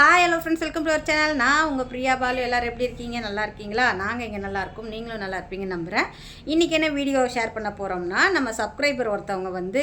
Hi hello friends welcome to our channel நான் உங்கள் பிரியா பாலு. எல்லோரும் எப்படி இருக்கீங்க? நல்லா இருக்கீங்களா? நாங்கள் இங்கே நல்லா இருக்கும். நீங்களும் நல்லா இருப்பீங்கன்னு நம்புகிறேன் இன்றைக்கி என்ன வீடியோ ஷேர் பண்ண போகிறோம்னா நம்ம சப்ஸ்கிரைபர் ஒருத்தவங்க வந்து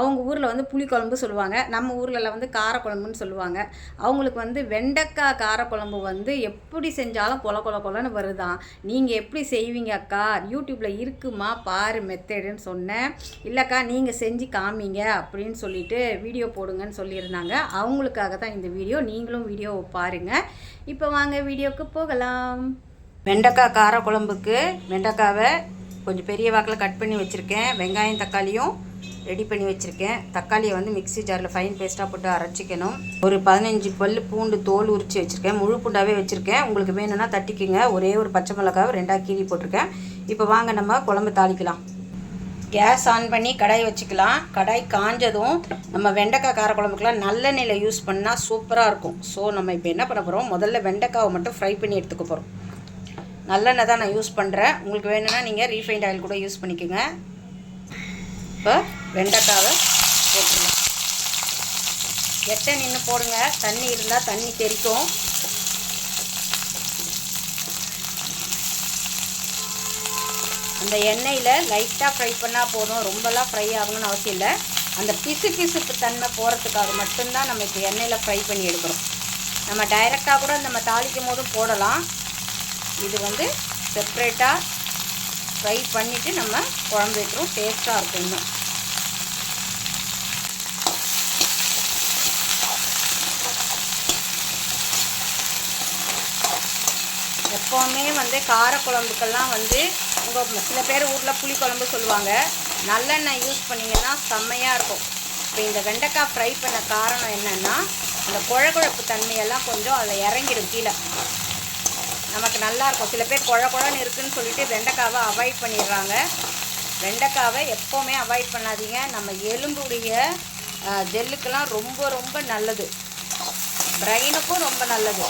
அவங்க ஊரில் வந்து புளிக்குழம்பு சொல்லுவாங்க. நம்ம ஊர்லலாம் வந்து காரக்குழம்புன்னு சொல்லுவாங்க. அவங்களுக்கு வந்து வெண்டைக்காய் காரக்குழம்பு வந்து எப்படி செஞ்சாலும் கொல கொல கொலன்னு வருதான். நீங்கள் எப்படி செய்வீங்க அக்கா? யூடியூப்பில் இருக்குமா? பாரு மெத்தடுன்னு சொன்னேன். இல்லைக்கா நீங்கள் செஞ்சு காமிங்க அப்படின்னு சொல்லிட்டு வீடியோ போடுங்கன்னு சொல்லியிருந்தாங்க. அவங்களுக்காக தான் இந்த வீடியோ நீங்களும் வீடியோ பாருங்கள் இப்போ வாங்க வீடியோவுக்கு போகலாம். வெண்டைக்காய் கார குழம்புக்கு வெண்டைக்காவை கொஞ்சம் பெரிய வாக்கில் கட் பண்ணி வச்சுருக்கேன். வெங்காயம் தக்காளியும் ரெடி பண்ணி வச்சுருக்கேன். தக்காளியை வந்து மிக்ஸி ஜாரில் ஃபைன் பேஸ்ட்டாக போட்டு அரைச்சிக்கணும். ஒரு பதினஞ்சு பல் பூண்டு தோல் உரித்து வச்சுருக்கேன். முழு பூண்டாகவே வச்சுருக்கேன். உங்களுக்கு வேணும்னா தட்டிக்குங்க. ஒரே ஒரு பச்சை மிளகாவை ரெண்டாக கீழி போட்டிருக்கேன். இப்போ வாங்க நம்ம குழம்பு தாளிக்கலாம். கேஸ் ஆன் பண்ணி கடாய் வச்சுக்கலாம். கடாய் காஞ்சதும் நம்ம வெண்டைக்காய் காரக்குழம்புக்கெலாம் நல்லெண்ணெயில் யூஸ் பண்ணால் சூப்பராக இருக்கும். ஸோ நம்ம இப்போ என்ன பண்ண போகிறோம் முதல்ல வெண்டைக்காவை மட்டும் ஃப்ரை பண்ணி எடுத்துக்க போகிறோம் நல்லெண்ணெய் தான் நான் யூஸ் பண்ணுறேன் உங்களுக்கு வேணும்னா நீங்கள் ரீஃபைண்ட் ஆயில் கூட யூஸ் பண்ணிக்கோங்க. இப்போ வெண்டைக்காவை போட்டுருலாம் எட்டை நின்று போடுங்க. தண்ணி இருந்தால் தண்ணி தெரிக்கும் அந்த எண்ணெயில் லைட்டாக ஃப்ரை பண்ணால் போதும். ரொம்பலாம் ஃப்ரை ஆகணும்னு அவசியம் இல்லை. அந்த பிசு பிசுப்பு தன்மை போகிறதுக்காக மட்டும்தான் நம்ம இப்போ எண்ணெயில் ஃப்ரை பண்ணி எடுக்கிறோம். நம்ம டைரெக்டாக கூட நம்ம தாளிக்கும் போதும் போடலாம். இது வந்து செப்ரேட்டாக ஃப்ரை பண்ணிவிட்டு நம்ம குழம்பு வைக்கிறோம். டேஸ்ட்டாக இருக்கும் இன்னும். எப்போவுமே வந்து காரக்குழம்புக்கெல்லாம் வந்து உங்கள் சில பேர் ஊரில் புளிக்குழம்பு சொல்லுவாங்க. நல்லெண்ணெய் யூஸ் பண்ணிங்கன்னா செம்மையாக இருக்கும். இப்போ இந்த வெண்டைக்காய் ஃப்ரை பண்ண காரணம் என்னென்னா அந்த குழகுழப்பு தன்மையெல்லாம் கொஞ்சம் அதில் இறங்கிடும் கீழே. நமக்கு நல்லாயிருக்கும் சில பேர் குழ குழன்னு இருக்குன்னு சொல்லிட்டு வெண்டைக்காவை அவாய்ட் பண்ணிடுறாங்க. வெண்டைக்காவை எப்போவுமே அவாய்ட் பண்ணாதீங்க. நம்ம எலும்புடைய ஜெல்லுக்கெல்லாம் ரொம்ப ரொம்ப நல்லது. பிரெயினுக்கும் ரொம்ப நல்லது.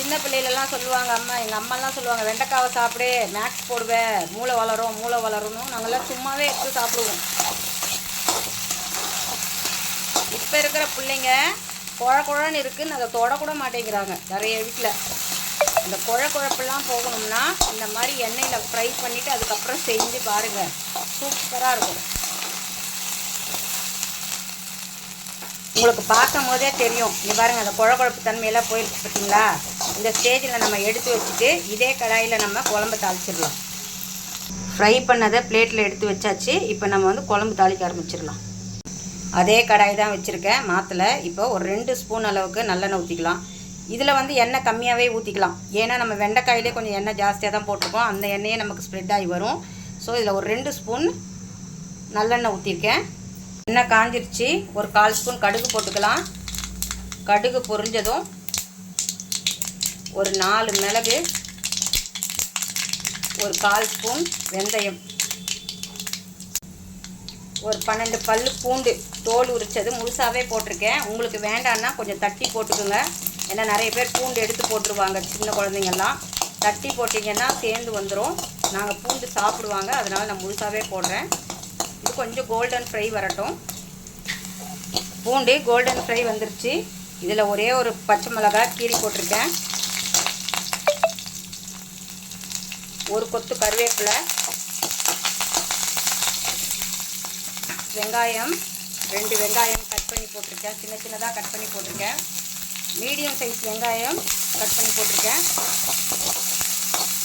சின்ன பிள்ளைகளெல்லாம் சொல்லுவாங்க அம்மா எங்கள் அம்மாலாம் சொல்லுவாங்க வெண்டைக்காவை சாப்பிடு மேக்ஸ் போடுவேன் மூளை வளரும் மூளை வளரணும் நாங்கள்லாம் சும்மாவே எடுத்து சாப்பிடுவோம். இப்போ இருக்கிற பிள்ளைங்க குழ குழன்னு இருக்குன்னு அதை தொடக்கூட மாட்டேங்கிறாங்க. நிறைய வீட்டில் இந்த குழ குழப்பெல்லாம் போகணும்னா இந்த மாதிரி எண்ணெயில் ஃப்ரை பண்ணிவிட்டு அதுக்கப்புறம் செஞ்சு பாருங்கள் சூப்பராக இருக்கும். உங்களுக்கு பார்க்கும் போதே தெரியும். இங்கே பாருங்கள் அந்த குழ குழப்பு தன்மையெல்லாம் போயிருக்கு பார்த்தீங்களா? இந்த ஸ்டேஜில் நம்ம எடுத்து வச்சுட்டு இதே கடாயில் நம்ம குழம்பு தாளிச்சிடலாம். ஃப்ரை பண்ணதை பிளேட்டில் எடுத்து வச்சாச்சு. இப்போ நம்ம வந்து குழம்பு தாளிக்க ஆரம்பிச்சிடலாம். அதே கடாய் தான் வச்சுருக்கேன். மாத்தில் இப்போ ஒரு ரெண்டு ஸ்பூன் அளவுக்கு நல்லெண்ணெய் ஊற்றிக்கலாம் இதில் வந்து எண்ணெய் கம்மியாகவே ஊற்றிக்கலாம் ஏன்னா நம்ம வெண்டைக்காயிலே கொஞ்சம் எண்ணெய் ஜாஸ்தியாக தான் போட்டிருக்கோம். அந்த எண்ணெயே நமக்கு ஸ்ப்ரெட் ஆகி வரும். ஸோ இதில் ஒரு ரெண்டு ஸ்பூன் நல்லெண்ணெய் ஊற்றிருக்கேன் எண்ணெய் காஞ்சிருச்சு. ஒரு கால் ஸ்பூன் கடுகு போட்டுக்கலாம். கடுகு பொரிஞ்சதும் ஒரு நாலு மிளகு ஒரு கால் ஸ்பூன் வெந்தயம் ஒரு பன்னெண்டு பல் பூண்டு. தோல் உரித்தது முழுசாகவே போட்டிருக்கேன். உங்களுக்கு வேண்டான்னா கொஞ்சம் தட்டி போட்டுக்கோங்க. ஏன்னா நிறைய பேர் பூண்டு எடுத்து போட்டுருவாங்க சின்ன குழந்தைங்கள்லாம். தட்டி போட்டிங்கன்னா சேர்ந்து வந்துடும் நாங்கள் பூண்டு சாப்பிடுவாங்க. அதனால் நான் முழுசாகவே போடுறேன். இது கொஞ்சம் கோல்டன் ஃப்ரை வரட்டும். பூண்டு கோல்டன் ஃப்ரை வந்துருச்சு. இதில் ஒரே ஒரு பச்சை மிளகாய் கீரி போட்டிருக்கேன். ஒரு கொத்து கருவேப்பிலை வெங்காயம் ரெண்டு வெங்காயம் கட் பண்ணி போட்டிருக்கேன். சின்ன சின்னதாக கட் பண்ணி போட்டிருக்கேன். மீடியம் சைஸ் வெங்காயம் கட் பண்ணி போட்டிருக்கேன்.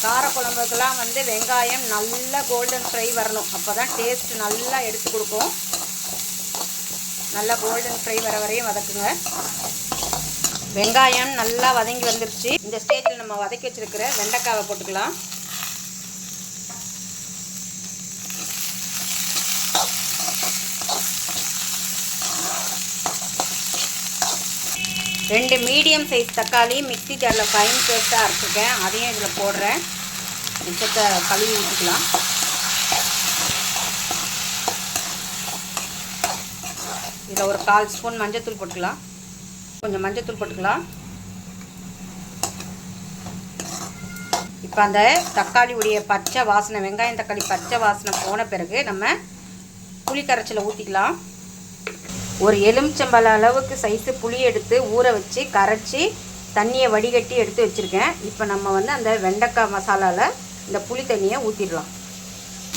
காரக்குழம்புக்கெல்லாம் வந்து வெங்காயம் நல்லா கோல்டன் ஃப்ரை வரணும். அப்போ தான் டேஸ்ட் நல்லா எடுத்து கொடுக்கும். நல்லா கோல்டன் ஃப்ரை வர வரையும் வதக்குங்க. வெங்காயம் நல்லா வதங்கி வந்துருச்சு. இந்த ஸ்டேஜில் நம்ம வதக்கி வச்சுருக்கிற வெண்டைக்காவை போட்டுக்கலாம். ரெண்டு மீடியம் சைஸ் தக்காளி மிக்ஸி ஜாரில் ஃபைன் பேஸ்ட்டாக அரைச்சிருக்கேன். அதையும் இதில் போடுறேன். மிச்சத்தை கழுவி ஊற்றிக்கலாம் இதில் ஒரு கால் ஸ்பூன் மஞ்சத்தூள் போட்டுக்கலாம். கொஞ்சம் மஞ்சத்தூள் போட்டுக்கலாம். இப்போ அந்த தக்காளியுடைய பச்சை வாசனை வெங்காயம் தக்காளி பச்சை வாசனை போன பிறகு நம்ம புளி கரைச்சலை ஊற்றிக்கலாம் ஒரு எலுமிச்சம்பழ அளவுக்கு சைஸு புளி எடுத்து ஊற வச்சு கரைச்சி தண்ணியை வடிகட்டி எடுத்து வச்சுருக்கேன். இப்போ நம்ம வந்து அந்த வெண்டைக்காய் மசாலாவில் இந்த புளி தண்ணியை ஊற்றிடலாம்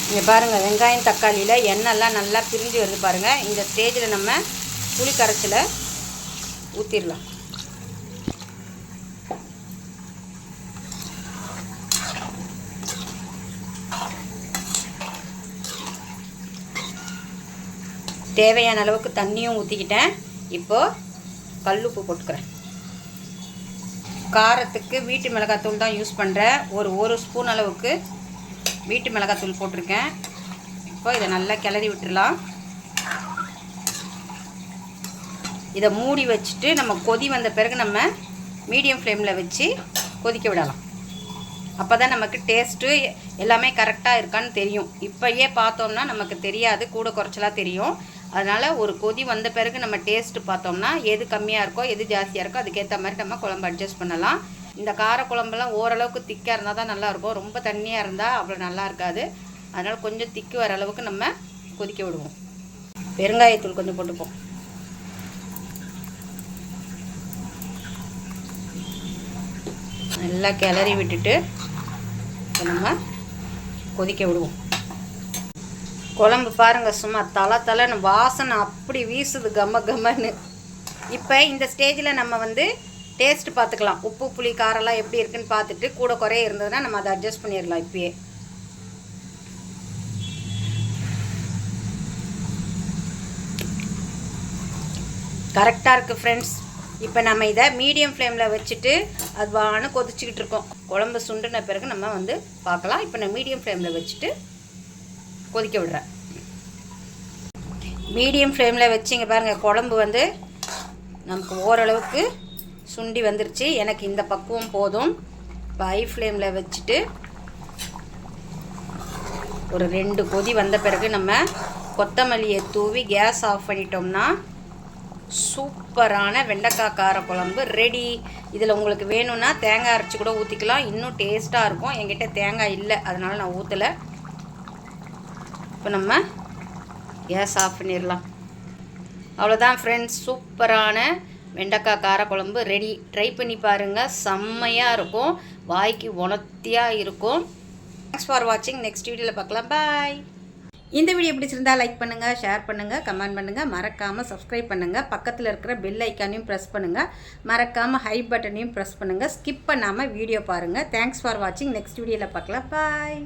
இங்கே பாருங்கள் வெங்காயம் தக்காளியில் எண்ணெய்லாம் நல்லா பிரிஞ்சு வருது பாருங்கள் இந்த ஸ்டேஜில் நம்ம புளி கரைச்சலை ஊற்றிடலாம் தேவையான அளவுக்கு தண்ணியும் ஊற்றிக்கிட்டேன் இப்போது கல்லுப்பு போட்டுக்கிறேன். காரத்துக்கு வீட்டு மிளகாத்தூள் தான் யூஸ் பண்ணுறேன் ஒரு ஒரு ஸ்பூன் அளவுக்கு வீட்டு மிளகாத்தூள் போட்டிருக்கேன். இப்போ இதை நல்லா கிளறி விட்டுடலாம். இதை மூடி வச்சுட்டு நம்ம கொதி வந்த பிறகு நம்ம மீடியம் ஃப்ளேமில் வச்சு கொதிக்க விடலாம். அப்போ தான் நமக்கு டேஸ்ட்டு எல்லாமே கரெக்டாக இருக்கான்னு தெரியும். இப்போயே பார்த்தோம்னா நமக்கு தெரியாது. கூட குறைச்சலாக தெரியும். அதனால் ஒரு கொதி வந்த பிறகு நம்ம டேஸ்ட்டு பார்த்தோம்னா எது கம்மியாக இருக்கோ எது ஜாஸ்தியாக இருக்கோ அதுக்கேற்ற மாதிரி நம்ம குழம்பு அட்ஜஸ்ட் பண்ணலாம். இந்த கார குழம்புலாம் ஓரளவுக்கு திக்காக இருந்தால் தான் நல்லாயிருக்கும். ரொம்ப தண்ணியாக இருந்தால் அவ்வளோ நல்லா இருக்காது. அதனால் கொஞ்சம் திக்கு வர அளவுக்கு நம்ம கொதிக்க விடுவோம். பெருங்காயத்தூள் கொஞ்சம் போட்டுப்போம். நல்லா கிளறி விட்டுட்டு நம்ம கொதிக்க விடுவோம். குழம்பு பாருங்கள் சும்மா தலை தலைன்னு வாசனை அப்படி வீசுது கம்ம கம்மன்னு இப்போ இந்த ஸ்டேஜில் நம்ம வந்து டேஸ்ட் பார்த்துக்கலாம் உப்பு புளி காரெல்லாம் எப்படி இருக்குன்னு பார்த்துட்டு கூட குறைய இருந்ததுன்னா நம்ம அதை அட்ஜஸ்ட் பண்ணிடலாம் இப்பயே. கரெக்டாக இருக்குது ஃப்ரெண்ட்ஸ் இப்போ நம்ம இதை மீடியம் ஃப்ளேமில் வச்சுட்டு அது வான்னு கொதிச்சுக்கிட்டு இருக்கோம். குழம்பு சுண்டுன பிறகு நம்ம வந்து பார்க்கலாம். இப்போ நான் மீடியம் ஃப்ளேமில் வச்சுட்டு கொதிக்க விடுறேன். மீடியம் ஃப்ளேமில் வச்சிங்க பாருங்கள் குழம்பு வந்து நமக்கு ஓரளவுக்கு சுண்டி வந்துருச்சு. எனக்கு இந்த பக்குவம் போதும். இப்போ ஹை ஃப்ளேமில் வச்சுட்டு ஒரு ரெண்டு கொதி வந்த பிறகு நம்ம கொத்தமல்லியை தூவி கேஸ் ஆஃப் பண்ணிட்டோம்னா சூப்பரான வெண்டைக்காய் கார குழம்பு ரெடி இதில் உங்களுக்கு வேணும்னா தேங்காய் அரைச்சி கூட ஊற்றிக்கலாம் இன்னும் டேஸ்ட்டாக இருக்கும். என்கிட்ட தேங்காய் இல்லை. அதனால் நான் ஊற்றலை இப்போ நம்ம கேஸ் ஆஃப் பண்ணிடலாம். அவ்வளோதான் ஃப்ரெண்ட்ஸ் சூப்பரான வெண்டைக்காய் காரக்குழம்பு ரெடி ட்ரை பண்ணி பாருங்கள் செம்மையாக இருக்கும். வாய்க்கு உணர்த்தியாக இருக்கும். தேங்க்ஸ் ஃபார் வாட்சிங் நெக்ஸ்ட் வீடியோவில் பார்க்கலாம். பாய் இந்த வீடியோ பிடிச்சிருந்தா லைக் பண்ணுங்கள் ஷேர் பண்ணுங்கள் கமெண்ட் பண்ணுங்கள் மறக்காமல் சப்ஸ்கிரைப் பண்ணுங்கள் பக்கத்தில் இருக்கிற பெல் ஐக்கானையும் ப்ரெஸ் பண்ணுங்கள் மறக்காமல் ஹை பட்டனையும் ப்ரெஸ் பண்ணுங்கள் ஸ்கிப் பண்ணாமல் வீடியோ பாருங்கள் தேங்க்ஸ் ஃபார் வாட்சிங் நெக்ஸ்ட் வீடியோவில் பார்க்கலாம். பாய்